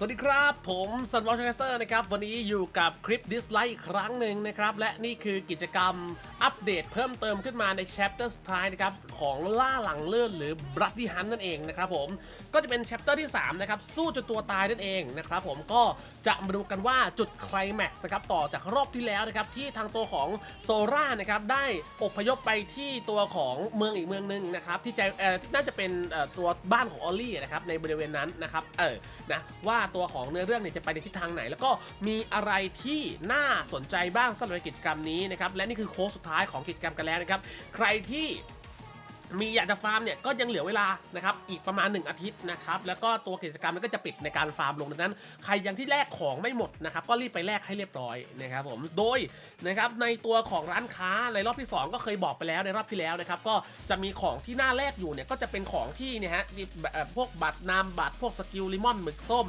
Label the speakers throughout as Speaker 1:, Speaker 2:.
Speaker 1: สวัสดีครับ ผมซันวอลชเซอร์นะครับ วันนี้อยู่กับคลิปดิสไลค์อีกครั้งหนึ่งนะครับ และนี่คือกิจกรรม อัปเดตเพิ่มเติมขึ้นมาใน chapter สุดท้ายนะครับของล่าหลังเลื่อนหรือ Bloody Hunt นั่นเองนะครับผมก็จะเป็น chapter ที่ 3 นะครับ สู้จนตัวตายนั่นเองนะครับผมก็จะมาดูกันว่าจุดไคลแม็กซ์นะครับต่อจากรอบที่แล้วนะครับที่ทางตัวของโซรานะครับได้อพยพไปที่ตัวของเมืองอีกเมืองหนึ่งนะครับที่จน่าจะเป็นตัวบ้านของออลลี่นะครับในบริเวณนั้นนะครับเออนะว่าตัวของเนื้อเรื่องเนี่ยจะไปในทิศทางไหน แล้วก็มีอะไรที่น่าสนใจบ้างสำหรับกิจกรรมนี้นะครับและนี่คือโค้งสุดท้ายของกิจกรรมกันแล้วนะครับ ใครที่มีอยากจะฟาร์มเนี่ยก็ยังเหลือเวลานะครับอีกประมาณ 1 อาทิตย์นะครับแล้วก็ตัวกิจกรรมมันก็จะปิดในการฟาร์มลงดังนั้น ใครยังที่แลกของไม่หมดนะครับก็รีบไปแลกให้เรียบร้อยนะครับผมโดยนะครับในตัวของร้านค้าในรอบที่ 2 ก็เคยบอกไปแล้วในรอบที่แล้วนะครับก็จะมีของที่น่าแลกอยู่เนี่ยก็จะเป็นของที่เนี่ยฮะพวกบัตรนามบัตรพวกสกิลลิมอนหมึกส้ม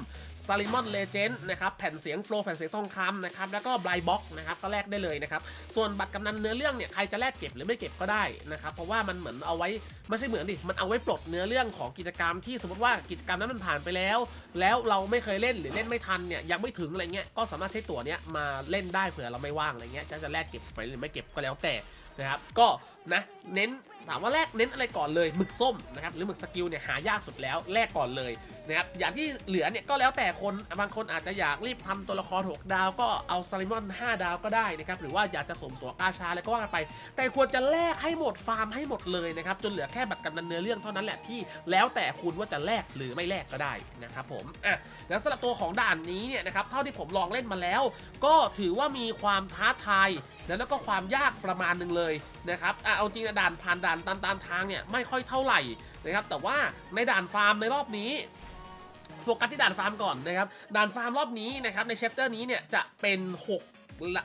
Speaker 1: ซาริมอนเลเจนด์นะครับแผ่นเสียงโฟล์แผ่นเสียงทองคำนะครับแล้วก็ไบรบ็อกนะครับก็แลกได้เลยนะครับส่วนบัตรกำนันเนื้อเรื่องเนี่ยใครจะแลกเก็บหรือไม่เก็บก็ได้นะครับเพราะว่ามันเหมือนเอาไว้ไม่ใช่เหมือนดิมันเอาไว้ปลดเนื้อเรื่องของกิจกรรมที่สมมติว่ากิจกรรมนั้นมันผ่านไปแล้ว แล้วเราไม่เคยเล่นหรือเล่นไม่ทันเนี่ยยังไม่ถึงอะไรเงี้ยก็สามารถใช้ตั๋วเนี้ยมาเล่นได้เผื่อเราไม่ว่างอะไรเงี้ยจะจะแลกเก็บไปหรือไม่เก็บก็แล้วแต่นะครับก็นะเน้นถามว่าแลกเน้นอะไรก่อนเลยหมึกส้มนะครับหรือหมึกสกิลเนี่ยหายากสุดแล้วแลกก่อนเลย นะครับอย่างที่เหลือเนี่ยก็แล้วแต่คนบางคนอาจจะอยากรีบทำตัวละคร 6 ดาวก็เอาซาริมอน 5 ดาวก็ได้นะครับหรือว่าอยากจะสมตัวกาชาอะไรก็ว่ากันไป แต่ควรจะแลกให้หมดฟาร์มให้หมดเลยนะครับจนเหลือแค่บัตรกำนันเนื้อเรื่องเท่านั้นแหละที่แล้วแต่คุณว่าจะแลกหรือไม่แลกก็ได้นะครับผมอะแล้วสำหรับตัวของด่านนี้เนี่ยนะครับเท่าที่ผมลองเล่นมาแล้ว ก็ถือว่ามีความท้าทายแล้วก็ความยากประมาณหนึ่งเลยนะครับอะเอาจริงอะด่านผ่านด่านตามตามทางเนี่ยไม่ค่อยเท่าไหร่นะครับแต่ว่าในด่านฟาร์มในรอบนี้ โฟกัสที่ด่านฟาร์มก่อนนะครับ ด่านฟาร์มรอบนี้นะครับในเชปเตอร์นี้เนี่ยจะเป็น 6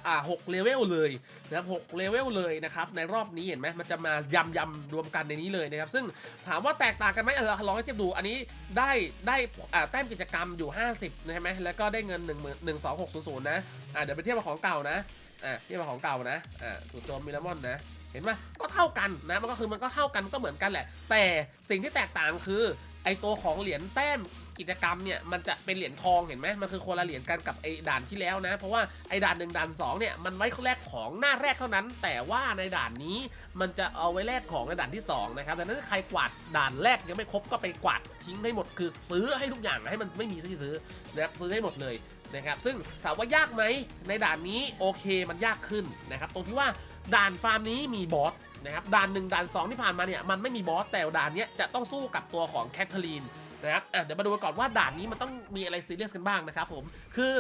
Speaker 1: อ่าหกเลเวลเลยนะครับหกเลเวลเลยนะครับในรอบนี้เห็นไหมมันจะมายำยำรวมกันในนี้เลยนะครับซึ่งถามว่าแตกต่างกันไหมเออลองให้เทียบดูอันนี้ได้ได้อ่าแต้มกิจกรรมอยู่ 50นะใช่ไหมแล้วก็ได้เงิน1 1 2 6 0 0นะอ่าเดี๋ยวไปเทียบกับของเก่านะอะที่มาของเก่านะอ่าสูตรโจมมิลามอนนะเห็นไหมก็เท่ากันนะมันก็คือมันก็เท่ากันก็เหมือนกันแหละ แต่สิ่งที่แตกต่างคือไอตัวของเหรียญแต้ม กิจกรรมเนี่ยมันจะเป็นเหรียญทองเห็นไหมมันคือคนละเหรียญกันกับไอด่านที่แล้วนะ เพราะว่าไอด่านหนึ่งด่านสองเนี่ยมันไว้แลกของหน้าแรกเท่านั้น แต่ว่าในด่านนี้มันจะเอาไว้แลกของในด่านที่สองนะครับดังนั้นถ้าใครกวาดด่านแรกยังไม่ครบก็ไปกวาดทิ้งให้หมดคือซื้อให้ทุกอย่างให้มันไม่มีซื้อซื้อนะครับซื้อให้หมดเลยนะครับซึ่งถามว่ายากไหมในด่านนี้โอเคมันยากขึ้นนะครับตรงที่ว่าด่านฟาร์มนี้มีบอสนะครับด่านหนึ่งด่าน 2 ที่ผ่านมาเนี่ยมันไม่มีบอสแต่ด่านนี้จะต้องสู้กับตัวของแคทเธอรีน นะครับเดี๋ยวมาดูกันก่อนว่าด่านนี้มันต้องมีอะไรซีเรียสกันบ้างนะครับผมคือ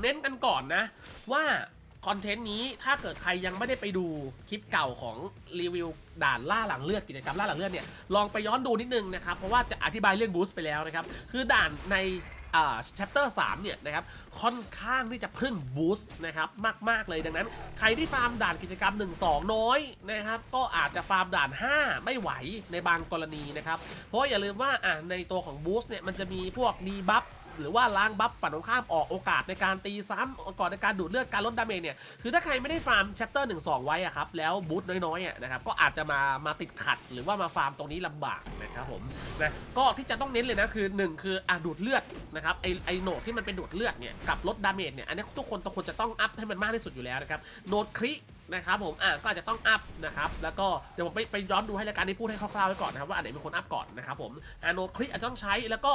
Speaker 1: เน้นกันก่อนนะ ว่าคอนเทนต์นี้ถ้าเกิดใครยังไม่ได้ไปดูคลิปเก่าของรีวิวด่านล่าหลังเลือดกิจกรรมล่าหลังเลือดเนี่ยลองไปย้อนดูนิดนึงนะครับเพราะว่าจะอธิบายเรื่องบูสต์ไปแล้วนะครับคือด่านใน อ่า chapter 3 เนี่ยนะครับ ค่อนข้างที่จะพึ่งบูสต์นะครับ มาก ๆ เลยดังนั้น ใครที่ฟาร์มด่านกิจกรรม 1 2 น้อยนะครับ ก็อาจจะฟาร์มด่าน 5 ไม่ไหวในบางกรณีนะครับ เพราะอย่าลืมว่าอ่าในตัวของบูสต์เนี่ยมันจะมีพวกดีบัฟ หรือว่าล้างบัฟฝั่งตรงข้ามออกโอกาสในการตีซ้ำโอกาสในการดูดเลือดการลดดาเมจเนี่ยคือถ้าใครไม่ได้ฟาร์ม chapter 1 2ไว้อะครับแล้วบูทน้อยๆอะนะครับก็อาจจะมามาติดขัด หรือว่ามาฟาร์มตรงนี้ลำบากนะครับผมนะก็ที่จะต้องเน้นเลยนะคือ 1 คืออะดูดเลือดนะครับไอไอโหนดที่มันเป็นดูดเลือดเนี่ยกับลดดาเมจเนี่ยอันนี้ทุกคนต้องควรจะต้องอัพให้มันมากที่สุดอยู่แล้วนะครับโหนดครินะครับผมอะก็อาจจะต้องอัพนะครับแล้วก็เดี๋ยวผมไปไปย้อนดูให้รายการนี้พูดให้คร่าวๆไว้ก่อนนะครับว่าอันไหนเป็นคนอัพก่อนนะครับผมอะโหนดคริอาจจะต้องใช้แล้วก็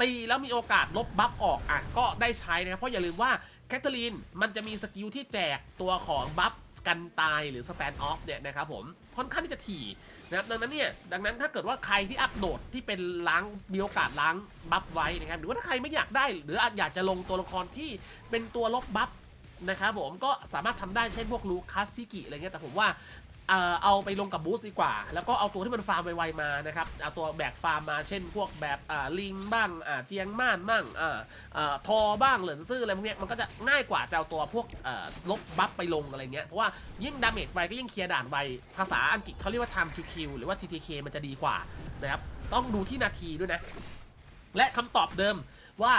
Speaker 1: ตีแล้วมีโอกาสลบบัฟออกอะก็ได้ใช้นะครับเพราะอย่าลืมว่าแคทเธอรีนมันจะมีสกิลที่แจกตัวของบัฟกันตายหรือสแตนด์ออฟเนี่ยนะครับผมค่อนข้างที่จะถี่นะครับดังนั้นเนี่ยดังนั้นถ้าเกิดว่าใครที่อัปโหลดที่เป็นล้างมีโอกาสล้างบัฟไว้นะครับหรือว่าถ้าใครไม่อยากได้ หรืออยากจะลงตัวละครที่เป็นตัวลบบัฟนะครับผมก็สามารถทำได้เช่นพวกลูคัสทิกิอะไรเงี้ยแต่ผมว่า เอ่อเอาไปลงกับบูสต์ดีกว่า แล้วก็เอาตัวที่มันฟาร์มไวๆมานะครับเอาตัวแบกฟาร์มมาเช่น พวกแบบอ่าลิงบ้างอ่าเจียงม่านบ้างอ่าอ่าทอบ้างเหลินซื่ออะไรพวกเนี้ยมันก็จะง่ายกว่าจะเอาตัวพวกเอ่อลบบัฟไปลงอะไรเงี้ยเพราะว่ายิ่งดาเมจไวก็ยิ่งเคลียร์ด่านไวภาษาอังกฤษเขาเรียกว่า time to kill หรือว่า TTK มันจะดีกว่านะครับต้องดูที่นาทีด้วยนะ และคำตอบเดิม ว่า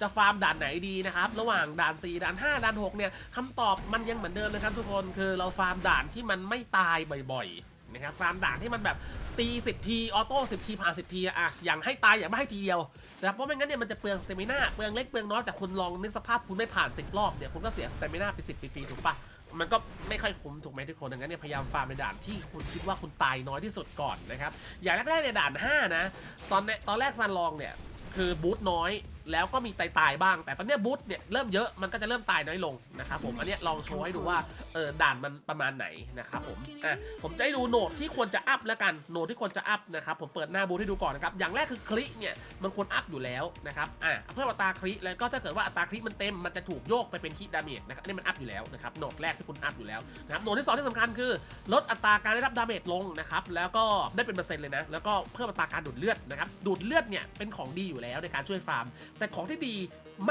Speaker 1: จะฟาร์มด่านไหนดีนะครับ ระหว่างด่าน 4 ด่าน 5 ด่าน 6 เนี่ยคำตอบมันยังเหมือนเดิมนะครับทุกคนคือเราฟาร์มด่านที่มันไม่ตายบ่อยๆนะครับฟาร์มด่านที่มันแบบตี 10 ที ออโต้ 10 ทีผ่าน10 ทีอะอย่างให้ตายอย่างไม่ให้ทีเดียวนะครับเพราะไม่งั้นเนี่ยมันจะเปลืองสเตมิน่าเปลืองเล็กเปลืองน้อยแต่คุณลองนึกสภาพคุณไม่ผ่าน 10 รอบเนี่ยคุณก็เสียสเตมิน่าไป10ฟรีๆถูกปะมันก็ไม่ค่อยคุ้มถูกไหมทุกคนดังนั้นเนี่ยพยายามฟาร์มในด่านที่คุณคิดว่าคุณตายน้อยที่สุดก่อนนะครับอย่างแรกๆในด่าน 5 นะ ตอนตอนแรกซันลองเนี่ยคือบูทน้อย แล้วก็มีตายตายบ้าง แต่ตอนนี้บูทเนี่ยเริ่มเยอะมันก็จะเริ่มตายน้อยลงนะครับผมอันเนี้ยลองโชว์ให้ดูว่าเออด่านมันประมาณไหนนะครับผมอะผมจะให้ดูโหนดที่ควรจะอัพแล้วกันโหนดที่ควรจะอัพนะครับผมเปิดหน้าบูทให้ดูก่อนนะครับอย่างแรกคือคลิเนี่ยมันควรอัพอยู่แล้วนะครับอะเพิ่มอัตราคลิแล้วก็ถ้าเกิดว่าอัตราคลิมันเต็มมันจะถูกโยกไปเป็นคลิดาเมจนะครับนี่มันอัพอยู่แล้วนะครับโหนดแรกที่คุณอัพอยู่แล้วนะครับโหนดที่สองที่สำคัญคือลดอัตราการได้รับดาเมจลงนะครับแล้วก็ได้เป็นเปอร์เซ็นต์เลยนะแล้วก็เพิ่มอัตราการดูดเลือดนะครับดูดเลือดเนี่ยเป็นของดีอยู่แล้วในการช่วยฟาร์มแต่ของที่ดี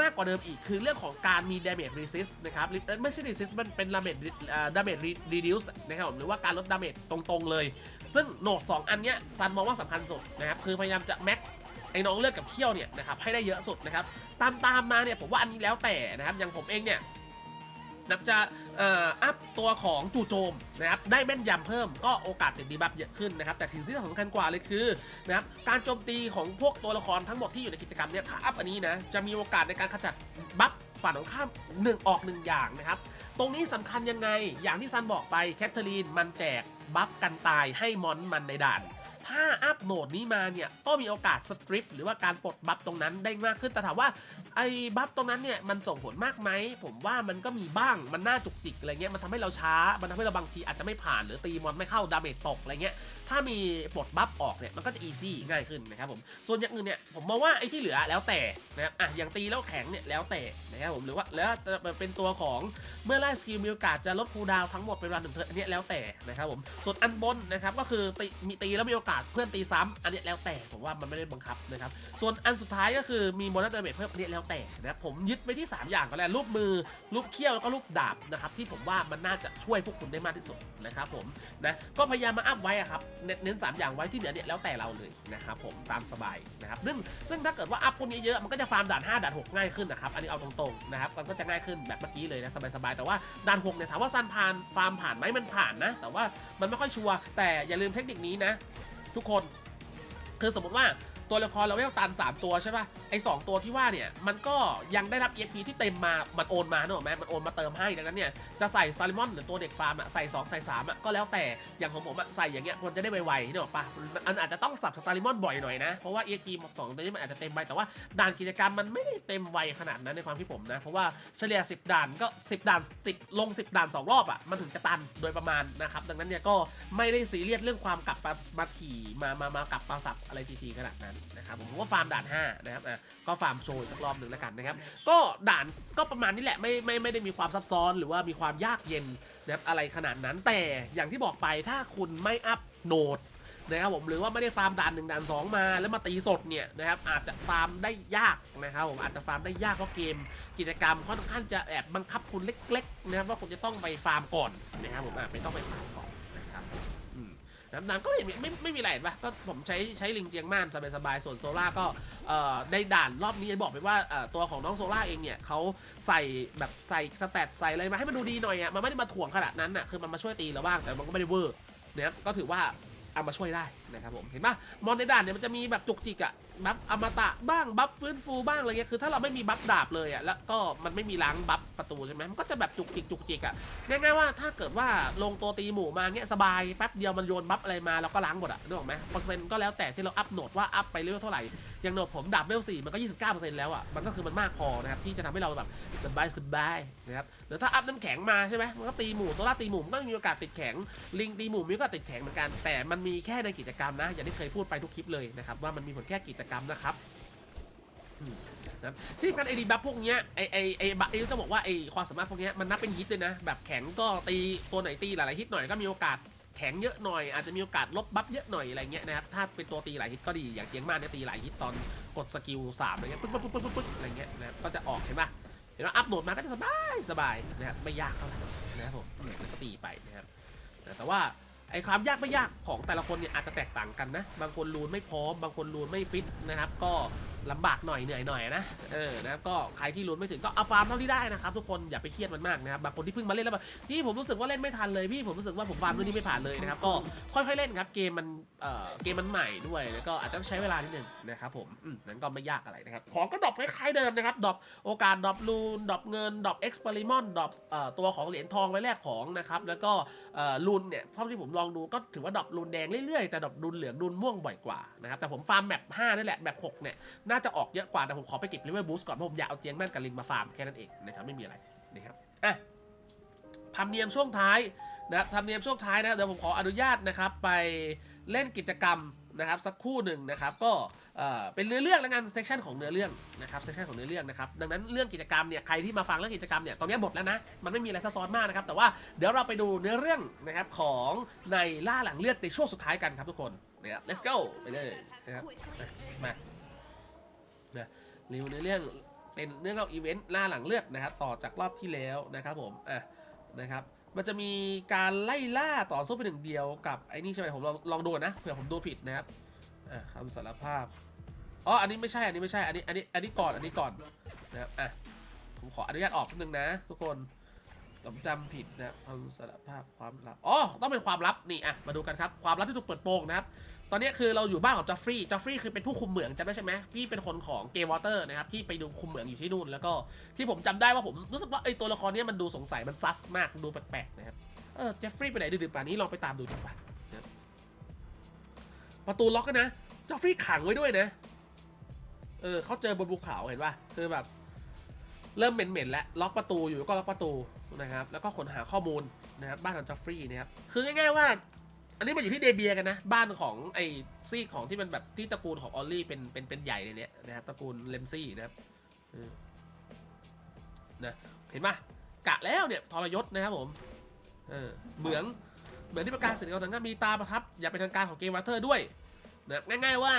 Speaker 1: มากกว่าเดิมอีกคือเรื่องของการมี damage resist นะครับไม่ใช่ resist มันเป็น damage damage reduce นะครับผมหรือว่าการลด damage ตรงๆเลย ซึ่งโหนด2อันเนี้ยซันมองว่าสำคัญสุดนะครับคือพยายามจะแม็กไอ้น้องเลือดกับเขี้ยวเนี่ยนะครับให้ได้เยอะสุดนะครับตามตามๆมาเนี่ยผมว่าอันนี้แล้วแต่นะครับอย่างผมเองเนี่ย นับจะเอ่ออัพตัวของจู่โจมนะครับได้แม่นยำเพิ่มก็โอกาสติดดีบัฟเยอะขึ้นนะครับแต่สิ่งที่สำคัญกว่าเลยคือนะครับการโจมตีของพวกตัวละครทั้งหมดที่อยู่ในกิจกรรมเนี่ยถ้าอัพอันนี้นะจะมีโอกาสในการขจัดบัฟฝ่ายตรงข้ามหนึ่งออกหนึ่งอย่างนะครับ ตรงนี้สำคัญยังไงอย่างที่ซันบอกไปแคทเธอรีนมันแจกบัฟกันตายให้มอนมันในด่าน ถ้าอัพโหนดนี้มาเนี่ย ก็มีโอกาสสตริปหรือว่าการปลดบัฟตรงนั้นได้มากขึ้น แต่ถามว่าไอ้บัฟตรงนั้นเนี่ยมันส่งผลมากไหม ผมว่ามันก็มีบ้าง มันน่าจุกจิกอะไรเงี้ย มันทำให้เราช้า มันทำให้เราบางทีอาจจะไม่ผ่าน หรือตีมอนไม่เข้าดาเมจตกอะไรเงี้ย ถ้ามีปลดบัฟออกเนี่ย มันก็จะอีซี่ง่ายขึ้นนะครับผม ส่วนอย่างอื่นเนี่ย ผมมองว่าไอ้ที่เหลือแล้วแต่นะครับ อะ อย่างตีแล้วแข็งเนี่ยแล้วแต่นะครับผม หรือว่าแล้วเป็นตัวของเมื่อไล่สกิลมีโอกาสจะลดคูดาวทั้งหมดเป็นเวลาหนึ่งเทิร์นอันนี้แล้วแต่นะครับผม ส่วนอันบนนะครับก็คือตีมีตีแล้วมีโอกาสเพื่อนตีซ้ำอันเนี้ยแล้วแต่ผมว่ามันไม่ได้บังคับนะครับส่วนอันสุดท้ายก็คือมีโบนัสเดเมจเพิ่มอันนี้แล้วแต่นะครับผมยึดไว้ที่ 3 อย่างก็แล้วรูปมือรูปเขี้ยวแล้วก็รูปดาบนะครับที่ผมว่ามันน่าจะช่วยพวกคุณได้มากที่สุดนะครับผมนะก็พยายามมาอัพไว้ครับเน้นเน้นสามอย่างไว้ที่เหลือเนี่ยแล้วแต่เราเลยนะครับผมตามสบายนะครับซึ่งซึ่งถ้าเกิดว่าอัพพวกนี้เยอะมันก็จะฟาร์มด่าน5ด่าน6ง่ายขึ้นนะครับอันนี้เอาตรงๆนะครับมันก็จะง่ายขึ้นแบบเมื่อกี้เลยนะสบายๆแต่ว่าด่าน6เนี่ยถามว่าซันผ่านฟาร์มผ่านไหมมันผ่านนะ แต่ว่ามันไม่ค่อยชัวร์แต่อย่าลืมเทคนิคนี้นะ ทุกคนคือสมมติว่า ตัวละครเราเวลตัน 3 ตัวใช่ป่ะ ไอ้สตัวที่ว่าเนี่ย มันก็ยังได้รับ EXP ที่เต็มมา มันโอนมาเนอะไหมมันโอนมาเติมให้ ดังนั้นเนี่ย จะใส่สตาริมอนหรือตัวเด็กฟาร์มอะใส่ 2 ใส่3อะก็แล้วแต่ อย่างของผมอะใส่อย่างเงี้ยมันจะได้ไวๆเนอะปะมันอาจจะต้องสับสตาริมอนบ่อยหน่อยนะ เพราะว่า EXP สองตัวนี้มันอาจจะเต็มไป แต่ว่าด่านกิจกรรมมันไม่ได้เต็มไวขนาดนั้นในความที่ผมนะ เพราะว่าเฉลี่ย 10 ด่านก็ 10 ด่าน 10 ลง 10 ด่าน 2 รอบอะมันถึงจะตันโดยประมาณนะครับ ดังนั้นเนี่ยก็ไม่ได้ซีเรียสเรื่องความกลับมามาถี่มามามากลับมาสับอะไรทีๆขนาดนั้นนะครับผมว่าฟาร์มด่าน5นะครับอะก็ฟาร์มโชว์สักรอบหนึ่งแล้วกันนะครับ ก็ด่านก็ประมาณนี้แหละไม่ไม่ไม่ได้มีความซับซ้อนหรือว่ามีความยากเย็นนะครับอะไรขนาดนั้นแต่อย่างที่บอกไปถ้าคุณไม่อัพโหนดนะครับผมหรือว่าไม่ได้ฟาร์มด่านหนึ่งด่านสองมาแล้วมาตีสดเนี่ยนะครับอาจจะฟาร์มได้ยากนะครับผมอาจจะฟาร์มได้ยากเพราะเกม กิจกรรมค่อนข้างจะแอบบังคับคุณเล็ก ๆ นะครับว่าคุณจะต้องไปฟาร์มก่อนนะครับผมอะไม่ต้องไปฟาร์มก่อนนะครับ น้ำน้ำก็ไม่มีไม่ไม่มีอะไรเห็นปะก็ผมใช้ใช้ลิงเจียงม่านสบายๆส่วนโซล่าก็เอ่อในด่านรอบนี้บอกไปว่าเอ่อตัวของน้องโซล่าเองเนี่ยเขาใส่แบบใส่สแตทใส่อะไรมาให้มันดูดีหน่อยอะมันไม่ได้มาถ่วงขนาดนั้นอะคือมันมาช่วยตีเราบ้างแต่มันก็ไม่ได้เวอร์เนี่ยก็ถือว่าเอามาช่วยได้นะครับผมเห็นปะมอนในด่านเนี่ยมันจะมีแบบจุกจิกอะ บัฟอมตะบ้างบัฟฟื้นฟูบ้างอะไรเงี้ยคือถ้าเราไม่มีบัฟดาบเลยอะแล้วก็มันไม่มีล้างบัฟศัตรูใช่ไหมมันก็จะแบบจุกจิกจุกจิกอะง่ายๆว่าถ้าเกิดว่าลงตัวตีหมู่มาเงี้ยสบายแป๊บเดียวมันโยนบัฟอะไรมาเราก็ล้างหมดอะนึกออกไหมเปอร์เซ็นต์ก็แล้วแต่ที่เราอัพโหนดว่าอัพไปเรื่อยเท่าไหร่อย่างโหนดผมดับเวลสี่มันก็29%แล้วอะมันก็คือมันมากพอนะครับที่จะทำให้เราแบบสบายสบายนะครับหรือถ้าอัพน้ำแข็งมาใช่ไหมมันก็ตีหมู่โซล่าตีหมู่มันก็มีโอกาสติดแข็งลิงตีหมู่มีโอกาสติดแข็งเหมือนกันแต่มันมีแค่ในกิจกรรมนะอย่างที่เคยพูดไปทุกคลิปเลยนะครับว่ามันมีผลแค่กิจกรรมนะครับนะที่สำคัญไอดีบัฟพวกเนี้ยไอไอไอบัฟไอ้จะบอกว่าไอความสามารถพวกเนี้ยมันนับเป็นฮิตเลยนะ แบบแข็งก็ตีตัวไหนตีหลายๆฮิตหน่อยก็มีโอกาสแข็งเยอะหน่อยอาจจะมีโอกาสลบบัฟเยอะหน่อยอะไรเงี้ยนะครับถ้าเป็นตัวตีหลายฮิตก็ดีอย่างเจียงมากเนี่ยตีหลายฮิตตอนกดสกิลสามอะไรเงี้ยปึ๊บปึ๊บปึ๊บปึ๊บปึ๊บอะไรเงี้ยนะครับก็จะออกเห็นปะเห็นว่าอัพโหลดมาก็จะสบายสบายนะครับไม่ยากเท่าไหร่นะครับผมก็ตีไปนะครับแต่ว่า ไอ้ความยากไม่ยากของแต่ละคนเนี่ยอาจจะแตกต่างกันนะ บางคนรูนไม่พร้อม บางคนรูนไม่ฟิตนะครับ ก็ ลำบากหน่อยเหนื่อยหน่อยนะเออนะครับก็ใครที่ลุ้นไม่ถึงก็เอาฟาร์มเท่าที่ได้นะครับทุกคนอย่าไปเครียดมันมากนะครับบางคนที่เพิ่งมาเล่นแล้วแบบพี่ผมรู้สึกว่าเล่นไม่ทันเลยพี่ผมรู้สึกว่าผมฟาร์มเรื่องนี้ไม่ผ่านเลยนะครับก็ค่อยๆเล่นครับเกมมันเอ่อเกมมันใหม่ด้วยแล้วก็อาจจะต้องใช้เวลานิดนึงนะครับผมอืมนั้นก็ไม่ยากอะไรนะครับของก็ดรอปคล้ายๆเดิมนะครับดรอปโอกาสดรอปลูนดรอปเงินดรอปเอ็กซ์เพร์มอนดรอปเอ่อตัวของเหรียญทองไว้แลกของนะครับแล้วก็เอ่อลูนเนี่ยเท่าที่ผมลองดูก็ถือว่าดรอปลูนแดงเรื่อยๆแต่ดรอปลูนเหลืองลูนม่วงบ่อยกว่านะครับแต่ผมฟาร์มแมป5นี่แหละแมป6เนี่ยน่าจะออกเยอะกว่าแต่ผมขอไปเก็บเลเวลบูสต์ก่อนเพราะผมอยากเอาเจียงแม่นกับลิงมาฟาร์มแค่นั้นเองนะครับไม่มีอะไรนะครับอะทำเนียมช่วงท้ายนะทำเนียมช่วงท้ายนะเดี๋ยวผมขออนุญาตนะครับไปเล่นกิจกรรมนะครับสักคู่หนึ่งนะครับก็เอ่อเป็นเนื้อเรื่องแล้วกันเซสชันของเนื้อเรื่องนะครับเซสชันของเนื้อเรื่องนะครับดังนั้นเรื่องกิจกรรมเนี่ยใครที่มาฟังเรื่องกิจกรรมเนี่ยตอนนี้หมดแล้วนะมันไม่มีอะไรซับซ้อนมากนะครับแต่ว่าเดี๋ยวเราไปดูเนื้อเรื่องนะครับของในล่าหลังเลือดในช่วงสุดท้ายกันครับทุกคนนะครับ let's go ไปเลยนะครับมา รีวิวในเรื่องเป็นเรื่องของอีเวนต์ล่าหลังเลือดนะครับต่อจากรอบที่แล้วนะครับผมอะนะครับมันจะมีการไล่ล่าต่อสู้เป็นหนึ่งเดียวกับไอ้นี่ใช่ไหมผมลองลองดูนะเผื่อผมดูผิดนะครับอะคำสารภาพอ๋ออันนี้ไม่ใช่อันนี้ไม่ใช่อันนี้อันนี้อันนี้ก่อนอันนี้ก่อนนะครับอะผมขออนุญาตออกนิดนึงนะทุกคน ผมจำผิดนะครับคำสารภาพความลับ อ๋อ ต้องเป็นความลับ นี่อะ มาดูกันครับ ความลับที่ถูกเปิดโปงนะครับ ตอนนี้คือเราอยู่บ้านของจอฟฟรีย์จอฟฟรีย์คือเป็นผู้คุมเหมืองจำได้ใช่ไหมพี่เป็นคนของเกมวอเตอร์นะครับ ที่ไปดูคุมเหมืองอยู่ที่นู่น แล้วก็ที่ผมจำได้ว่าผมรู้สึกว่าไอ้ตัวละครนี้มันดูสงสัย มันซัสมาก ดูแปลกๆนะครับ เออเจฟฟรีย์ไปไหนดึกๆป่านนี้ลองไปตามดูดีกว่าประตูล็อกกันนะจอฟฟรีย์ขังไว้ด้วยนะ เออเขาเจอบนภูเขาเห็นป่ะคือแบบ เริ่มเหม็นๆแล้วล็อกประตูอยู่ก็ล็อกประตูนะครับแล้วก็ค้นหาข้อมูลนะครับบ้านของจอฟฟรีย์นะครับคือง่ายๆว่า อันนี้มันอยู่ที่เดเบียกันนะ บ้านของไอ้ซีกของที่มันแบบที่ตระกูลของออลลี่เป็นเป็นเป็นใหญ่ในเนี้ยนะครับตระกูลเลมซี่นะครับนะเห็นปะกะแล้วเนี่ยทรยศนะครับผมเออเหมืองเหมือนที่ประกาศสินค้าต่างๆมีตาประทับ อย่าเป็นทางการของเกมวัตเตอร์ด้วย นะง่ายๆว่า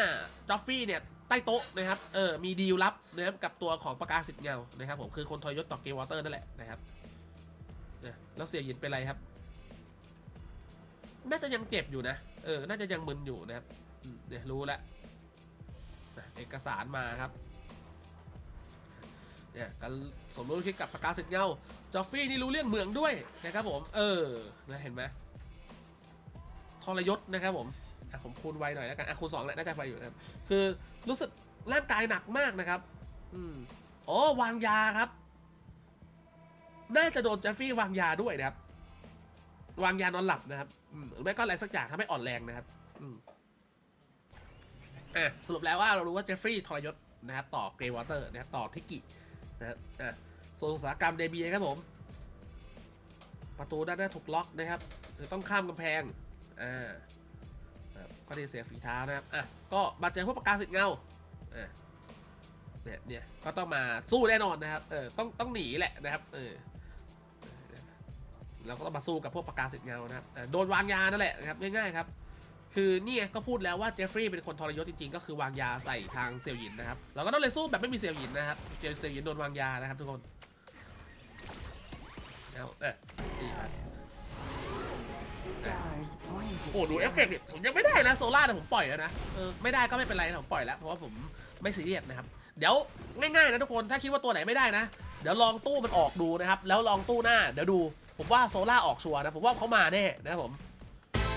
Speaker 1: จอฟฟี่เนี่ยใต้โต๊ะนะครับเออมีดีลลับนะครับกับตัวของประกาศสิทธิ์เงานะครับผมคือคนทรยศต่อเกมวัตเตอร์นั่นแหละนะครับนะแล้วเสียหยินเป็นไรครับ น่าจะยังเจ็บอยู่นะเออน่าจะยังมึนอยู่นะครับเนี่ยรู้แล้วนะเอกสารมาครับเนี่ยการสมรู้ร่วมคิดกับประกาศสิทธิ์เงาจอฟฟี่นี่รู้เรื่องเมืองด้วยนะครับผม เออนะเห็นไหมทรยศนะครับผม อะผมคูณไวหน่อยแล้วกันอะคูณสองแหละน่าจะไปอยู่นะครับคือรู้สึกร่างกายหนักมากนะครับ อืมอ๋อวางยาครับ น่าจะโดนเจฟฟี่วางยาด้วยนะครับ วางยานอนหลับนะครับอืมหรือไม่ก็อะไรสักอย่างทำให้อ่อนแรงนะครับ อืมอะสรุปแล้วว่าเรารู้ว่าเจฟฟรีย์ทรยศนะครับต่อเกรย์วอเตอร์นะครับต่อทิกกินะครับอะส่วนอุตสาหกรรมเดบีครับผม ประตูด้านหน้าถูกล็อกนะครับคือต้องข้ามกำแพงอ่า ก็ได้เสียฝีเท้านะครับอะก็บาดเจ็บพวกประกาศสิทธิ์เงาอะเนี่ยเนี่ยก็ต้องมาสู้แน่นอนนะครับเออต้องต้องหนีแหละนะครับเออเราก็ต้องมาสู้กับพวกปากกาสิทธิ์เงานะครับอ่าโดนวางยานั่นแหละนะครับง่ายๆครับ คือเนี่ยก็พูดแล้วว่าเจฟฟรีย์เป็นคนทรยศจริงๆ ก็คือวางยาใส่ทางเซียวหยินนะครับ เราก็ต้องเลยสู้แบบไม่มีเซียวหยินนะครับเซียวหยินโดนวางยานะครับทุกคนเอาเอะดีครับ โอ้ดูเอฟเฟกต์ดิผมยังไม่ได้นะโซล่าแต่ผมปล่อยแล้วนะเออไม่ได้ก็ไม่เป็นไรนะผมปล่อยแล้วเพราะว่าผมไม่ซีเรียสนะครับ เดี๋ยวง่ายๆนะทุกคนถ้าคิดว่าตัวไหนไม่ได้นะ เดี๋ยวลองตู้มันออกดูนะครับ แล้วลองตู้หน้าเดี๋ยวดู ผมว่าโซล่าออกชัวร์นะผมว่าเขามาแน่นะครับผม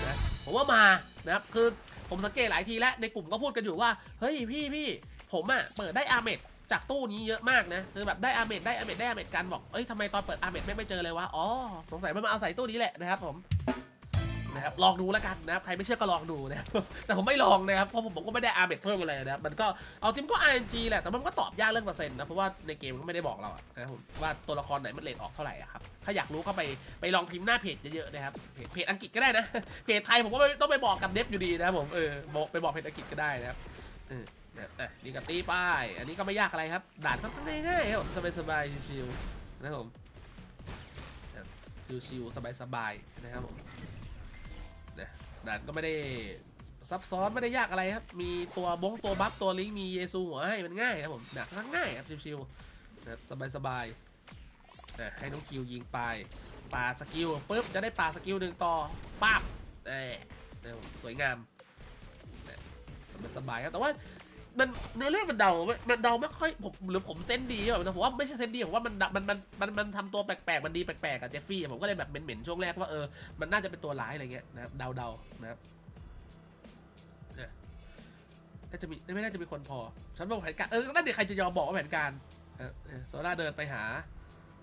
Speaker 1: นะผมว่ามานะครับคือผมสังเกตหลายทีแล้วในกลุ่มก็พูดกันอยู่ว่าเฮ้ยพี่พี่ผมอะเปิดได้อาเมดจากตู้นี้เยอะมากนะคือแบบได้อาเมดได้อาเมดได้อาเมดกันบอกเอ้ยทำไมตอนเปิดอาเมดไม่ไม่เจอเลยวะอ๋อสงสัยมันมาเอาใส่ตู้นี้แหละนะครับผม นะครับลองดูแล้วกันนะครับใครไม่เชื่อก็ลองดูนะครับแต่ผมไม่ลองนะครับเพราะผมผมก็ไม่ได้อาร์เมดเพิ่มอะไรนะครับมันก็เอาจริงก็ RNG แหละแต่มันก็ตอบยากเรื่องเปอร์เซ็นต์นะเพราะว่าในเกมก็ไม่ได้บอกเราอะนะครับผมว่าตัวละครไหนมันเลทออกเท่าไหร่อะครับถ้าอยากรู้ก็ไปไปลองพิมพ์หน้าเพจเยอะๆนะครับเพจเพจอังกฤษก็ได้นะเพจไทยผมก็ไม่ต้องไปบอกกับเดฟอยู่ดีนะครับผมเออบอกไปบอกเพจอังกฤษก็ได้นะครับเออนะนี่กับตีป้าย อันนี้ก็ไม่ยากอะไรครับ ด่านค่อนข้างง่ายๆครับผมสบายๆชิวๆนะครับผมชิวๆสบายๆนะครับผม ด่านก็ไม่ได้ซับซ้อนไม่ได้ยากอะไรครับ มีตัวบงตัวบัฟตัวลิงมีเยซูหัวให้มันง่ายครับผมหนักทั้งง่ายครับชิวๆนะครับสบายๆนะให้น้องคิวยิงไปปาสกิลปุ๊บจะได้ปาสกิลหนึ่งต่อปั๊บเอ้ยนะครับผมสวยงามนะสบายครับแต่ว่า มันเนื้อเรื่องมันเดาไม่มันเดาไม่ค่อยผมหรือผมเซนดีแบบนะผมว่าไม่ใช่เซนดีผมว่ามันมันมันมันมันทำตัวแปลกๆมันดีแปลกๆกับเจฟฟี่ผมก็เลยแบบเหม็นๆช่วงแรกว่าเออมันน่าจะเป็นตัวร้ายอะไรเงี้ยนะครับเดาๆนะครับเนี่ยน่าจะมีไม่น่าจะมีคนพอฉันบอกแผนการเออนั่นเดี๋ยวใครจะยอมบอกว่าแผนการเออเออโซล่าเดินไปหา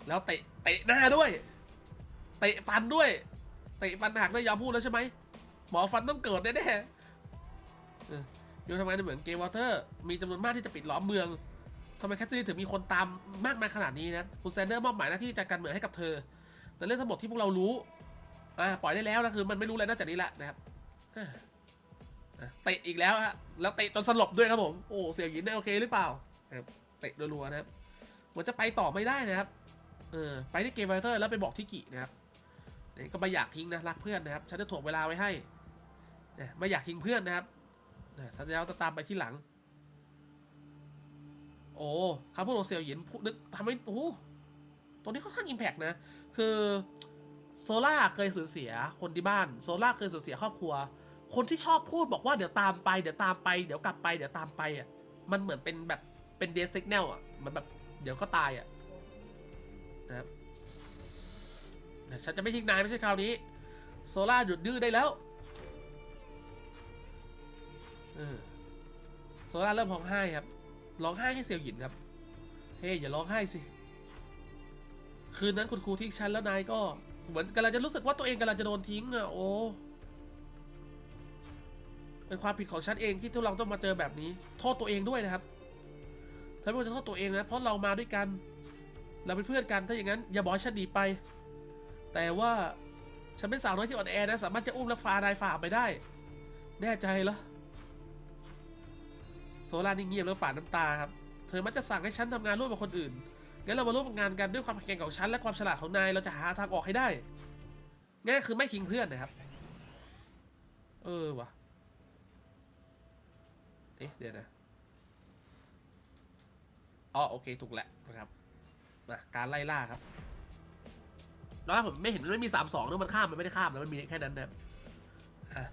Speaker 1: แล้วเตะเตะหน้าด้วยเตะฟันด้วยเตะฟันหักไม่ยอมพูดแล้วใช่ไหมหมอฟันต้องเกิดแน่ๆ โยนทำไมเหมือนเกมวอเตอร์มีจำนวนมากที่จะปิดล้อมเมืองทำไมแคทเธอรีนถึงมีคนตามมากมายขนาดนี้นะคุณแซนเดอร์มอบหมายหน้าที่จัดการเมืองให้กับเธอแต่เรื่องทั้งหมดที่พวกเรารู้อ่าปล่อยได้แล้วนะคือมันไม่รู้อะไรนอกจากนี้ละนะครับเตะอีกแล้วฮะแล้วเตะจนสลบด้วยครับผมโอ้เสี่ยวหยินได้โอเคหรือเปล่านะครับเตะรัวๆนะครับเหมือนจะไปต่อไม่ได้นะครับเออไปที่เกมไวเตอร์แล้วไปบอกทิกินะครับนี่ก็ไม่อยากทิ้งนะรักเพื่อนนะครับฉันจะถ่วงเวลาไว้ให้ไม่อยากทิ้งเพื่อนนะครับ สัญญาจะตามไปที่หลัง โอ้คำพูดของเซียวหยินพูดนึกทำให้โอ้ตรงนี้ค่อนข้างอิมแพกนะ คือโซล่าเคยสูญเสียคนที่บ้าน โซล่าเคยสูญเสียครอบครัว คนที่ชอบพูดบอกว่าเดี๋ยวตามไป เดี๋ยวตามไป เดี๋ยวกลับไป เดี๋ยวตามไปอะ มันเหมือนเป็นแบบเป็นเดซิกแนลอะ มันแบบเดี๋ยวก็ตายอะนะครับแต่ฉันจะไม่ทิ้งนายไม่ใช่คราวนี้ โซล่าหยุดดื้อได้แล้ว เออโซล่าเริ่มร้องไห้ครับ ร้องไห้ให้เซียวหยินครับ เฮ้ยอย่าร้องไห้สิ คืนนั้นคุณครูทิ้งฉันแล้วนายก็ เหมือนกำลังจะรู้สึกว่าตัวเองกำลังจะโดนทิ้งอะโอ้ เป็นความผิดของฉันเองที่ทุกเราต้องมาเจอแบบนี้ โทษตัวเองด้วยนะครับถ้าไม่ว่าจะโทษตัวเองนะ เพราะเรามาด้วยกัน เราเป็นเพื่อนกัน ถ้าอย่างนั้นอย่าบอกฉันหนีไป แต่ว่าฉันเป็นสาวน้อยที่อ่อนแอนะ สามารถจะอุ้มและฟานายฝ่าไปได้ แน่ใจเหรอ ซล่านี่งเงียบแล้วปาดน้ำตาครับ เธอมักจะสั่งให้ฉันทำงานร่วมกับคนอื่น งั้นเรามาร่วมงานกันด้วยความแข็งแกร่งของฉันและความฉลาดของนาย เราจะหาทางออกให้ได้ง่ายคือไม่ทิ้งเพื่อนนะครับ เออวะเอ๊ะเดี๋ยวนะอ๋อโอเคถูกแล้วนะครับนะการไล่ล่าครับตอนแรกผมไม่เห็นมันไม่มีสามสองนึกมันข้ามมันไม่ได้ข้ามนะมันมีแค่นั้นนะครับอะ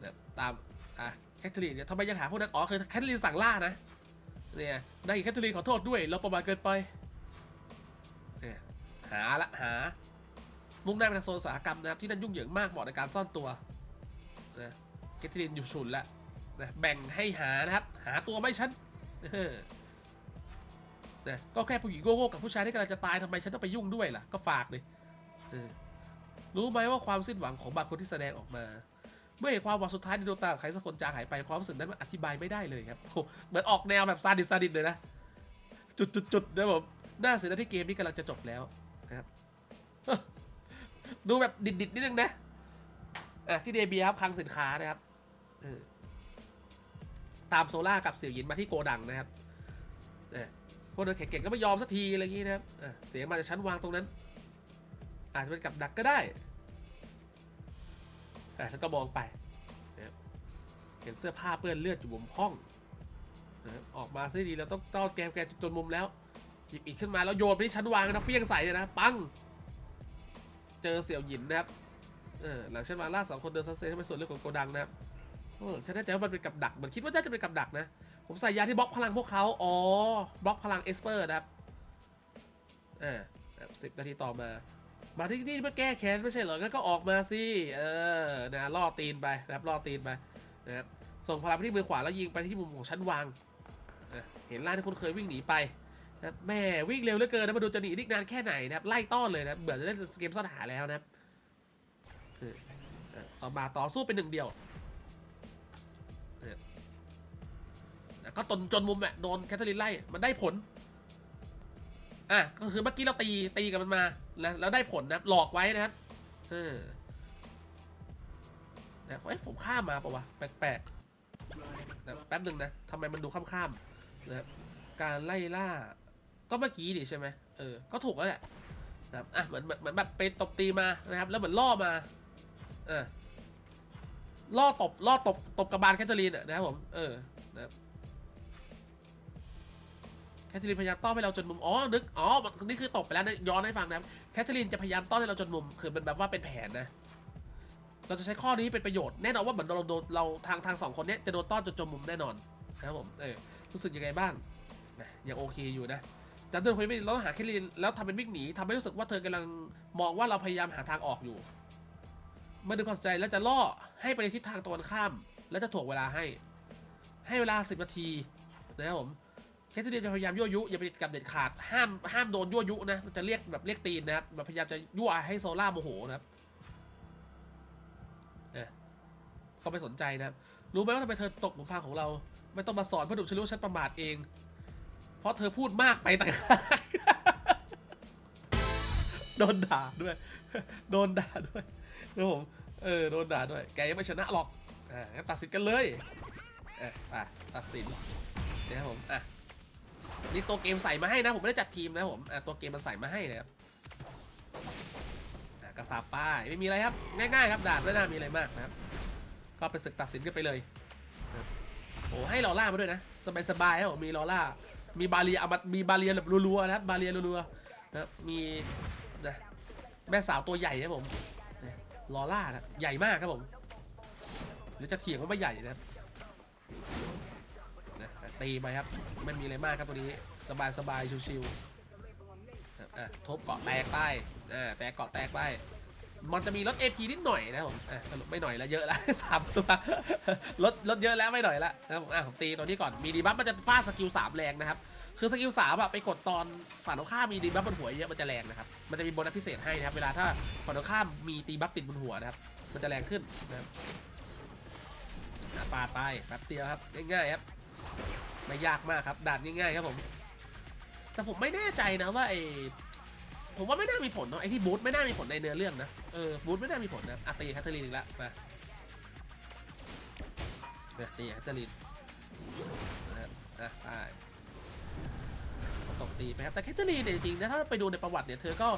Speaker 1: แบบตาม คทเธอรีนเนี่ยทำไมยังหาพวกนั้นอ๋อคือแคทเธอรีนสั่งล่านะเนี่ยนายแคทเธอรีนขอโทษด้วย เราประมาทเกินไปเนี่ยหาละหา มุ่งหน้าไปทางโซนอุตสาหกรรมนะครับที่นั่นยุ่งเหยิงมากเหมาะในการซ่อนตัวนะแคทเธอรีนอยู่ฉุนล้วนะแบ่งให้หานะครับ หาตัวไม่ฉันนะก็แค่ผู้หญิงโง่ๆกับผู้ชายที่กำลังจะตายทำไมฉันต้องไปยุ่งด้วยล่ะ ก็ฝากเลยรู้ไหมว่าความสิ้นหวังของบางคนที่แสดงออกมา เมื่อเห็นความหวังสุดท้ายในดวงตาของใครสักคนจางหายไปความรู้สึกนั้นมันอธิบายไม่ได้เลยครับเหมือนออกแนวแบบซาดิสซาดิสเลยนะ จุดจุดจุดนะผมน่าเสียดายที่เกมนี้กำลังจะจบแล้วนะครับดูแบบดิดดิดนิดนึงนะอะที่เดบีครับคลังสินค้านะครับตามโซล่ากับเสี่ยวหยินมาที่โกดังนะครับเออพวกเดินแข่งๆก็ไม่ยอมสักทีอะไรอย่างงี้นะครับอะเสียงมาจากชั้นวางตรงนั้น อาจจะเป็นกับดักก็ได้ อ่ฉันก็มองไปนะเห็นเสื้อผ้าเปื้อนเลือดอยู่มุมห้องนะออกมาซะดีเราต้องต้อนแกมแกจนมุมแล้วหยิบอีกขึ้นมาแล้วโยนไปที่ชั้นวางนะเฟี้ยงใส่เลยนะ ปัง เจอเสี่ยวหยินนะครับเออหลังชั้นวางล่าสองคนเดินซัสเซนไปส่วนเรื่องของโกดังนะครับเออฉันแน่ใจว่ามันเป็นกับดักเหมือนคิดว่าน่าจะเป็นกับดักนะผมใส่ยาที่บล็อกพลังพวกเขาอ๋อบล็อกพลังเอสเปอร์นะครับอ่าสิบนาทีต่อมา มาที่นี่เพื่อแก้แค้นไม่ใช่เหรองั้นก็ออกมาสิเออนะล่อตีนไปนะครับล่อตีนไปนะครับส่งพลังไปที่มือขวาแล้วยิงไปที่มุมของชั้นวางอะเห็นล่างที่คุณเคยวิ่งหนีไปนะแม่วิ่งเร็วเหลือเกินนะมาดูจะหนีอีกนานแค่ไหนนะครับไล่ต้อนเลยนะเบื่อจะเล่นเกมซ่อนหาแล้วนะครับเอออะต่อมาต่อสู้เป็นหนึ่งเดียวนะก็จนจนมุมอะโดนแคทเธอรีนไล่มันได้ผลอะก็คือเมื่อกี้เราตีตีกับมันมา แล้วแล้วได้ผลนะหลอกไว้นะครับเออนะเอ้ยผมข้ามมาปะวะ แปลกๆนะแป๊บหนึ่งนะทำไมมันดูข้ามๆนะครับการไล่ล่า ก็เมื่อกี้ดิใช่ไหมเออ ก็ถูกแล้วแหละนะครับอะเหมือนเหมือนแบบไปตบตีมานะครับ แล้วเหมือนล่อมาเออล่อตบล่อตบตบกระบาลแคทเธอรีนนะครับผม เออนะครับ ทเธอรีนพยายามต้อนให้เราจนมุม อ๋อ นึก อ๋อ นี่คือตกไปแล้วนะย้อนให้ฟังนะแคทเธอรีนจะพยายามต้อนให้เราจนมุม คือมันแบบว่าเป็นแผนนะ เราจะใช้ข้อนี้เป็นประโยชน์ แน่นอนว่าเหมือนเราโดนเราทางทางสองคนเนี้ยจะโดนต้อนจนจนมุมแน่นอนนะครับผม เออ รู้สึกยังไงบ้างนะยังโอเคอยู่นะจากเดิมคุยไม่เราหาแคทลีนแล้วทำเป็นวิ่งหนีทำให้รู้สึกว่าเธอกำลังมองว่าเราพยายามหาทางออกอยู่เมื่อดึงความสนใจแล้วจะล่อให้ไปในทิศทางตรงกันข้าม แล้วจะถ่วงเวลาให้ ให้เวลา 10 นาทีนะครับผม แคทเธอรีนจะพยายามยั่วยุอย่าไปติดกับเด็ดขาดห้ามห้ามโดนยั่วยุนะมันจะเรียกแบบเรียกตีนนะครับแบบพยายามจะยั่วให้โซล่าโมโหนะครับเนะก็ไม่สนใจนะครับรู้ไหมว่าทำไมเธอตกหลุมพรางของเรา ไม่ต้องมาสอนเพราะดุฉันรู้ฉันประมาทเอง เพราะเธอพูดมากไปต่างหากโดนด่าด้วย โดนด่าด้วยนะผมเออโดนด่าด้วย แกยังไม่ชนะหรอกอ่างั้นตัดสินกันเลยอะตัดสินนะครับผมอะ นี่ตัวเกมใส่มาให้นะ ผมไม่ได้จัดทีมนะผมอะตัวเกมมันใส่มาให้นะครับกระสาป้ายไม่มีอะไรครับง่ายๆครับด่านไม่น่ามีอะไรมากนะครับ ก็เป็นศึกตัดสินกันไปเลยโอ้ให้ลอล่ามาด้วยนะ สบายๆครับผมมีลอล่า มีบาเรียเอามามีบาเรียแบบรัวๆนะครับบาเรียรัวๆนะมีนะแม่สาวตัวใหญ่ครับผมลอล่านะใหญ่มากครับผมหรือจะเถียงว่าไม่ใหญ่นะครับนะ ตีไปครับ ไม่มีอะไรมากครับตัวนี้ สบายๆชิวๆอะทบเกาะแตกไปอ่าแตกเกาะแตกไปมันจะมีลด AP นิดหน่อยนะผมอะสรุปไม่หน่อยแล้วเยอะแล้วสามตัวลดลดเยอะแล้วไม่หน่อยละนะผมอะผมตีตัวนี้ก่อน มีดีบัฟมันจะฟาดสกิลสามแรงนะครับ คือสกิลสามอะไปกดตอนฝ่ายตรงข้ามมีดีบัฟบนหัวเยอะมันจะแรงนะครับ มันจะมีโบนัสพิเศษให้นะครับ เวลาถ้าฝ่ายตรงข้ามมีตีบัฟติดบนหัวนะครับ มันจะแรงขึ้นนะครับอะปาดไปแป๊บเดียวครับ ง่ายๆครับ ไม่ยากมากครับด่านง่ายๆครับผม แต่ผมไม่แน่ใจนะว่าไอผมว่าไม่น่ามีผลเนาะไอที่บูทไม่น่ามีผลในเนื้อเรื่องนะเออบูทไม่น่ามีผลนะอะตีแคทเธอรีนอีกแล้วมาเนี่ยตีแคทเธอรีนนะครับอะไปตบตีไปครับแต่แคทเธอรีนเนี่ยจริงๆนะถ้าไปดูในประวัติเนี่ยเธอก็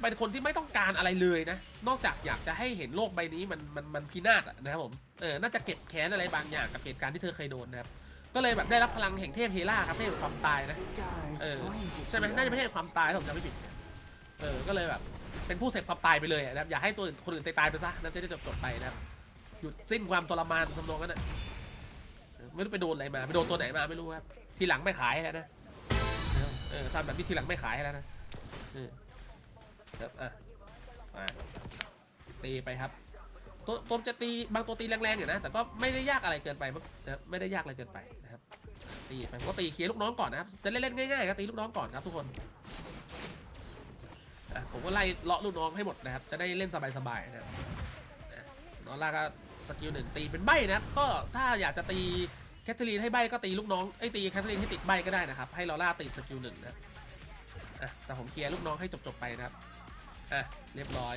Speaker 1: เป็นคนที่ไม่ต้องการอะไรเลยนะ นอกจากอยากจะให้เห็นโลกใบนี้มันมันมันพินาศนะครับผม เออ น่าจะเก็บแค้นอะไรบางอย่างกับเหตุการณ์ที่เธอเคยโดนนะครับ ก็เลยแบบได้รับพลังแห่งเทพเฮล่าครับเทพแห่งความตายนะ
Speaker 2: Stars
Speaker 1: Ừ,
Speaker 2: blinded
Speaker 1: ใช่ไหม
Speaker 2: the
Speaker 1: น่าจะไม่
Speaker 2: light.
Speaker 1: ใช่ความตายถ้าผมจำไม่ผิด เออ ก็เลยแบบ เป็นผู้เสพความตายไปเลยอะนะครับอย่าให้ตัวอื่นคนอื่นตายตายไปซะนะจะได้จบจบๆไปนะครับหยุดสิ้นความทรมานทำนองนั้นอะเออไม่รู้ไปโดนอะไรมาไปโดนตัวไหนมาไม่รู้ครับ ทีหลังไม่ขายแล้วนะ เออทำแบบนี้ทีหลังไม่ขายแล้วนะเออครับอะอะตีไปครับ ตัวตัวจะตีบางตัวตีแรงๆอยู่นะ แต่ก็ไม่ได้ยากอะไรเกินไปนะไม่ได้ยากอะไรเกินไปนะครับตีไปก็ตีเคลียร์ลูกน้องก่อนนะครับจะเล่นๆง่ายๆครับตีลูกน้องก่อนครับทุกคนผมก็ไล่เลาะลูกน้องให้หมดนะครับ จะได้เล่นสบายๆนะครับอะนอร่าก็สกิลหนึ่งตีเป็นใบนะครับ ก็ถ้าอยากจะตีแคทเธอรีนให้ใบก็ตีลูกน้องไอ้ตีแคทเธอรีนให้ติดใบก็ได้นะครับ ให้ลอร่าติดสกิลหนึ่งนะครับอะแต่ผมเคลียร์ลูกน้องให้จบๆไปนะครับอะเรียบร้อย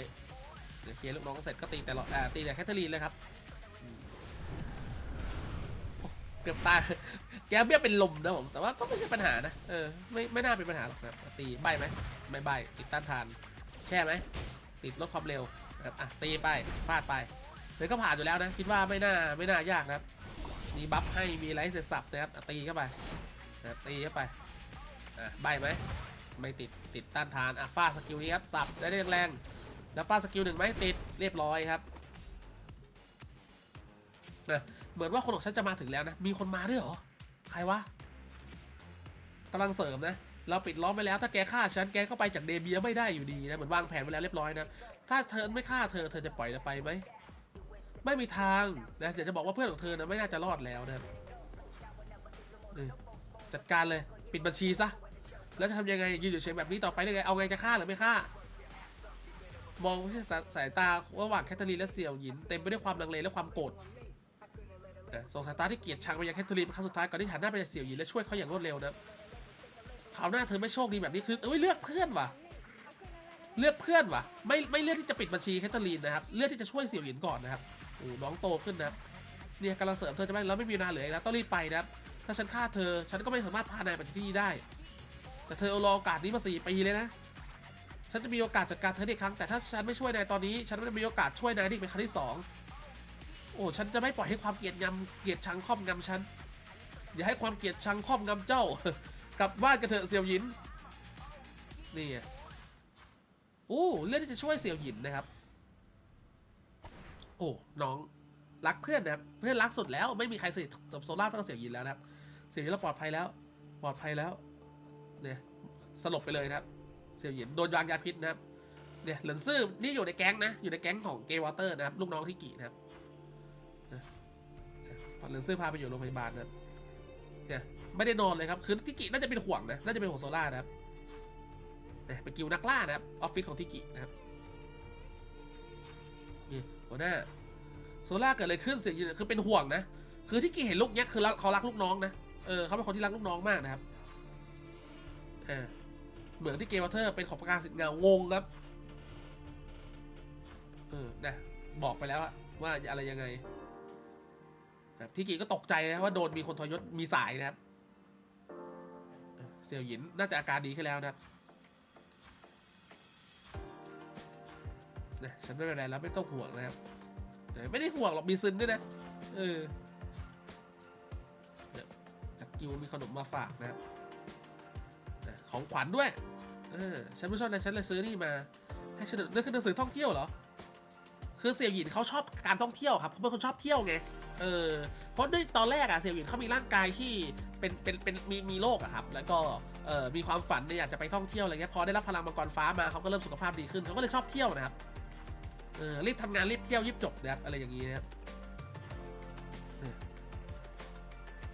Speaker 1: เดี๋ยวเคลียร์ลูกน้องเสร็จก็ตีแต่ลออ่าตีแต่แคทเธอรีนเลยครับเกือบตายแกเบี้ยเป็นลมนะผมแต่ว่าก็ไม่ใช่ปัญหานะเออไม่ไม่น่าเป็นปัญหาหรอกนะครับตีใบไหมไม่ใบติดต้านทานแช่ไหมติดลดความเร็วนะครับอะตีไปฟาดไปเลยก็ผ่านอยู่แล้วนะคิดว่าไม่น่าไม่น่ายากนะครับมีบัฟให้มีไลท์เสร็จสับนะครับอะตีเข้าไปนะตีเข้าไปอะใบไหมไม่ติดติดต้านทานอะฟาดสกิลนี้ครับสับได้แรงๆ แล้วฟาดสกิลหนึ่งไหมติดเรียบร้อยครับนะเหมือนว่าคนของฉันจะมาถึงแล้วนะ มีคนมาด้วยเหรอ ใครวะกำลังเสริมนะ เราปิดล้อมไปแล้ว ถ้าแกฆ่าฉัน แกก็ไปจากเดเบียไม่ได้อยู่ดีนะ เหมือนวางแผนไว้แล้วเรียบร้อยนะ ถ้าเธอไม่ฆ่าเธอ เธอจะปล่อยเธอไปไหม ไม่มีทางนะเดี๋ยวจะบอกว่าเพื่อนของเธอนะไม่น่าจะรอดแล้วนะนี่จัดการเลย ปิดบัญชีซะ แล้วจะทำยังไงยืนอยู่เฉยแบบนี้ต่อไปได้ไง เอาไงจะฆ่าหรือไม่ฆ่า มองไม่ใช่สายตาระหว่างแคทเธอรีนและเสี่ยวหยินเต็มไปด้วยความลังเลและความโกรธส่งสายตาที่เกลียดชังไปยังแคทเธอรีนเป็นครั้งสุดท้ายก่อนที่หันหน้าไปยังเสี่ยวหยินและช่วยเขาอย่างรวดเร็วนะคราวหน้าเธอไม่โชคดีแบบนี้คือเอ้ยเลือกเพื่อนว่ะเลือกเพื่อนว่ะไม่ไม่เลือกที่จะปิดบัญชีแคทเธอรีนนะครับเลือกที่จะช่วยเสี่ยวหยินก่อนนะครับโอ้น้องโตขึ้นนะเนี่ยกำลังเสริมเธอจะไม่แล้วไม่มีเวลาเหลือแล้วต้องรีบไปนะถ้าฉันฆ่าเธอ ฉันก็ไม่สามารถพานายไปที่นี่ได้ แต่เธอรอโอกาสนี้มาสี่ปีเลยนะ ฉันจะมีโอกาสจัดการเธอได้อีกครั้งแต่ถ้าฉันไม่ช่วยนายตอนนี้ ฉันก็จะมีโอกาสช่วยนายได้อีกเป็นครั้งที่สองโอ้ฉันจะไม่ปล่อยให้ความเกลียดยำเกลียดชังครอบงำฉันอย่าให้ความเกลียดชังครอบงำเจ้ากลับบ้านกันเถอะเสี่ยวหยินนี่โอ้เลือกที่จะช่วยเสี่ยวหยินนะครับ โอ้น้องรักเพื่อนนะครับเพื่อนรักสุดแล้วไม่มีใครสนิทกับโซล่าเท่าเสี่ยวหยินแล้วนะครับเสี่ยวหยินเราปลอดภัยแล้ว ปลอดภัยแล้วเนี่ยสลบไปเลยนะครับ เสี่ยวหยินโดนยางยาพิษนะครับเนี่ยเหลินซื่อนี่อยู่ในแก๊งนะ อยู่ในแก๊งของเกย์วอเตอร์นะครับ ลูกน้องที่กี่นะครับเหลินซื่อพาไปอยู่โรงพยาบาลนะครับเนี่ยไม่ได้นอนเลยครับ คือที่กิน่าจะเป็นห่วงนะ น่าจะเป็นห่วงโซล่านะครับเนี่ยเป็นกิวนักล่านะครับ ออฟฟิศของที่กินะครับนี่หัวหน้าโซล่าเกิดอะไรขึ้นเสียงยืนคือเป็นห่วงนะ คือที่กี่เห็นลูกเนี้ยคือรักเขารักลูกน้องนะ เออเขาเป็นคนที่รักลูกน้องมากนะครับ อ่า เหมือนที่เกมวอเตอร์เป็นของประกาศสิทธิ์เงางงครับ เออนะบอกไปแล้วว่าอะไรยังไงที่กีก็ตกใจนะว่าโดนมีคนทรยศมีสายนะครับ เซียวหยินน่าจะอาการดีขึ้นแล้วนะครับนะฉันไม่เป็นไรแล้วไม่ต้องห่วงนะครับ ไม่ได้ห่วงหรอกมีซึนด้วยนะ เออจากกิวมีขนมมาฝากนะครับของขวัญด้วย เออฉันไม่ชอบนะฉันเลยซื้อนี่มา ให้ฉันเลือกหนังสือท่องเที่ยวเหรอ คือเสี่ยวหยินเขาชอบการท่องเที่ยวครับเขาเป็นคนชอบเที่ยวไง เออ เพราะด้วยตอนแรกอะเสี่ยวหยินเขามีร่างกายที่เป็นเป็นเป็นมีมีโรคอะครับ แล้วก็เออมีความฝันเนี่ยอยากจะไปท่องเที่ยวอะไรเงี้ย พอได้รับพลังมังกรฟ้ามาเขาก็เริ่มสุขภาพดีขึ้นเขาก็เลยชอบเที่ยวนะครับ เออรีบทำงานรีบเที่ยวรีบจบนะครับอะไรอย่างนี้นะครับ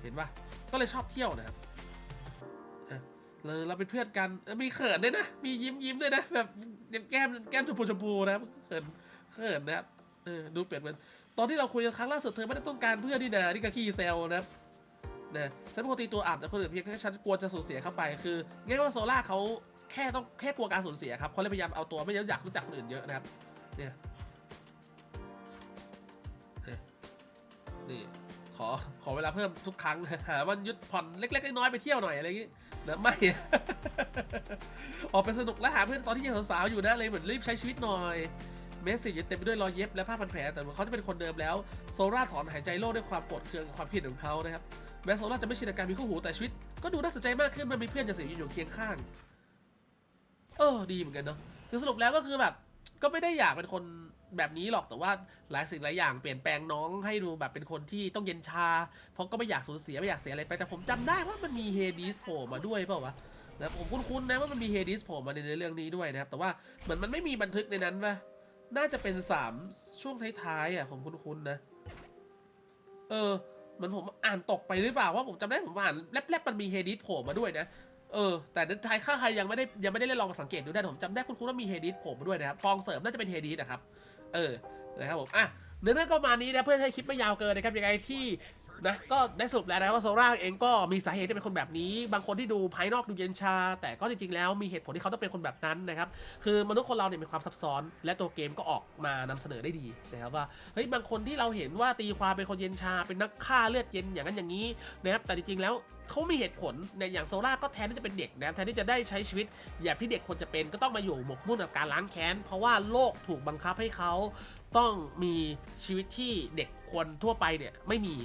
Speaker 1: เห็นปะก็เลยชอบเที่ยวนะครับ เราเราเป็นเพื่อนกันมีเขินด้วยนะ มียิ้มยิ้มด้วยนะ แบบแก้มแก้มชมพูชมพูนะเขินเขินนะครับเออดูเปลี่ยนเป็นตอนที่เราคุยกันครั้งล่าสุดเธอไม่ได้ต้องการเพื่อนนี่นะนี่ก็ขี้เซลนะครับนะฉันเป็นคนตีตัวอับแต่คนอื่นเพียงแค่ฉันกลัวจะสูญเสียเข้าไปคือง่ายว่าโซล่าเขาแค่ต้องแค่กลัวการสูญเสียครับเขาเลยพยายามเอาตัวไม่อยากรู้จักคนอื่นเยอะนะครับเนี่ยนี่ขอขอเวลาเพิ่มทุกครั้งหาวันหยุดผ่อนเล็กๆน้อยๆไปเที่ยวหน่อยอะไรอย่างงี้ นะไม่ ออกไปสนุกและหาเพื่อนตอนที่ยังสาวๆอยู่นะเลยเหมือนรีบใช้ชีวิตหน่อย เมสซี่ยังเต็มไปด้วยรอยเย็บและผ้าพันแผลแต่เหมือนเขาจะเป็นคนเดิมแล้วโซล่าถอนหายใจโล่ด้วยความโกรธเคืองความผิดของเขานะครับแม้โซล่าจะไม่ชินกับการมีคู่หูแต่ชีวิต ก็ดูน่าสนใจมากขึ้นมันมีเพื่อนจะเสียอยู่เคียงข้าง เออดีเหมือนกันเนาะคือสรุปแล้วก็คือแบบ ก็ไม่ได้อยากเป็นคน แบบนี้หรอกแต่ว่าหลายสิ่งหลายอย่างเปลี่ยนแปลงน้องให้ดูแบบเป็นคนที่ต้องเย็นชา เพราะก็ไม่อยากสูญเสียไม่อยากเสียอะไรไปแต่ผมจำได้ว่ามันมีเฮดิสโผล่มาด้วยเปล่าวะนะผมคุ้นๆนะว่ามันมีเฮดิสโผล่มาในเรื่องนี้ด้วยนะครับแต่ว่าเหมือนมันไม่มีบันทึกในนั้นปะน่าจะเป็นสามช่วงท้ายๆอะผมคุ้นๆนะ เออเหมือนผมอ่านตกไปหรือเปล่าว่าผมจำได้ผมอ่านแลบๆมันมีเฮดิสโผล่มาด้วยนะเออแต่ในท้ายค่าใครยังไม่ได้ยังไม่ได้ลองสังเกตดูได้ผมจำได้คุณคุณว่ามีเฮดิสผมด้วยนะครับกองเสริมน่าจะเป็นเฮดิสนะครับ เออนะครับผมอะเนื้อเรื่องก็ประมาณนี้นะเพื่อให้คลิปไม่ยาวเกินนะครับยังไงที่ นะก็ได้สรุปแล้วนะว่าโซล่าเองก็มีสาเหตุที่เป็นคนแบบนี้ บางคนที่ดูภายนอกดูเย็นชา แต่ก็จริงๆแล้วมีเหตุผลที่เขาต้องเป็นคนแบบนั้นนะครับคือมนุษย์คนเราเนี่ยมีความซับซ้อน และตัวเกมก็ออกมานำเสนอได้ดีนะครับว่าเฮ้ยบางคนที่เราเห็นว่าตีความเป็นคนเย็นชา เป็นนักฆ่าเลือดเย็นอย่างนั้นอย่างนี้นะครับแต่จริงๆแล้วเขามีเหตุผลในอย่างโซล่าก็แทนที่จะเป็นเด็กนะแทนที่จะได้ใช้ชีวิตอย่างที่เด็กควรจะเป็นก็ต้องมาอยู่หมกมุ่นกับการล้างแค้น เพราะว่าโลกถูกบังคับให้เขาต้องมีชีวิตที่เด็กควรทั่วไปเนี่ยไม่มี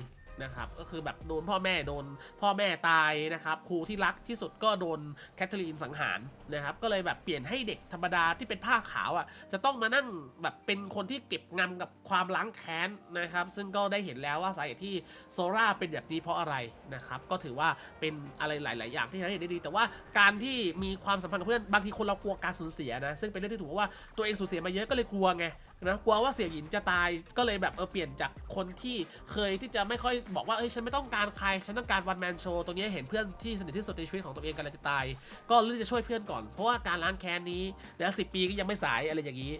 Speaker 1: นะครับก็คือแบบโดนพ่อแม่โดนพ่อแม่ตายนะครับครูที่รักที่สุดก็โดนแคทเธอรีนสังหารนะครับก็เลยแบบเปลี่ยนให้เด็กธรรมดาที่เป็นผ้าขาวอะจะต้องมานั่งแบบเป็นคนที่เก็บงำกับความล้างแค้นนะครับซึ่งก็ได้เห็นแล้วว่าสาเหตุที่โซล่าเป็นแบบนี้เพราะอะไรนะครับก็ถือว่าเป็นอะไรหลาย ๆ อย่างที่ทำให้เห็นได้ดี แต่ว่าการที่มีความสัมพันธ์กับเพื่อนบางทีคนเรากลัวการสูญเสียนะซึ่งเป็นเรื่องที่ถูกเพราะว่าตัวเองสูญเสียมาเยอะก็เลยกลัวไง นะกลัวว่าเสี่ยหยินจะตายก็เลยแบบเออเปลี่ยนจากคนที่เคยที่จะไม่ค่อยบอกว่าเอ้ยฉันไม่ต้องการใครฉันต้องการวันแมนโชว์ตรงนี้เห็นเพื่อนที่สนิทที่สุดในชีวิตของตัวเองกำลังจะตาย ก็เลือกจะช่วยเพื่อนก่อนเพราะว่าการล้างแค้นนี้นะสิปีก็ยังไม่สายอะไรอย่างนี้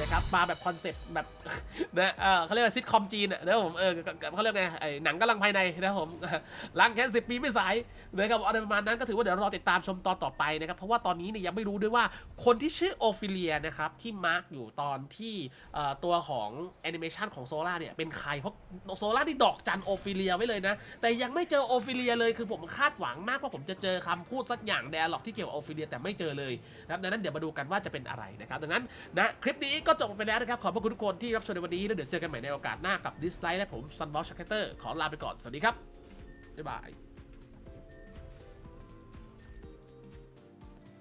Speaker 1: นะครับมาแบบคอนเซปต์แบบนะเออเขาเรียกว่าซิทคอมจีนนะครับผมเออเขาเรียกไงไอ้หนังกำลังภายในนะครับผมล้างแค้นสิบปีไม่สายนะครับอะไรประมาณนั้นก็ถือว่าเดี๋ยวรอติดตามชมตอนต่อไปนะครับ เพราะว่าตอนนี้เนี่ยยังไม่รู้ด้วยว่าคนที่ชื่อโอฟิเลียนะครับที่มาร์กอยู่ตอนที่ตัวของแอนิเมชันของโซล่าเนี่ยเป็นใครเพราะโซล่าที่ดอกจันโอฟิเลียไว้เลยนะ แต่ยังไม่เจอโอฟิเลียเลยคือผมคาดหวังมากว่าผมจะเจอคำพูดสักอย่างแดร์ล็อกที่เกี่ยวกับโอฟิเลียแต่ไม่เจอเลยนะครับดังนั้นเดี๋ยวมาดูกันว่าจะเป็นอะไรนะครับดังนั้นนะคลิปนี้ก็จบไปแล้วนะครับ ขอบพระคุณทุกคนที่รับชมในวันนี้ แล้วเดี๋ยวเจอกันใหม่ในโอกาสหน้ากับดิสไลด์และผมซันบอลชักเตอร์ขอลาไปก่อน สวัสดีครับ บ๊ายบาย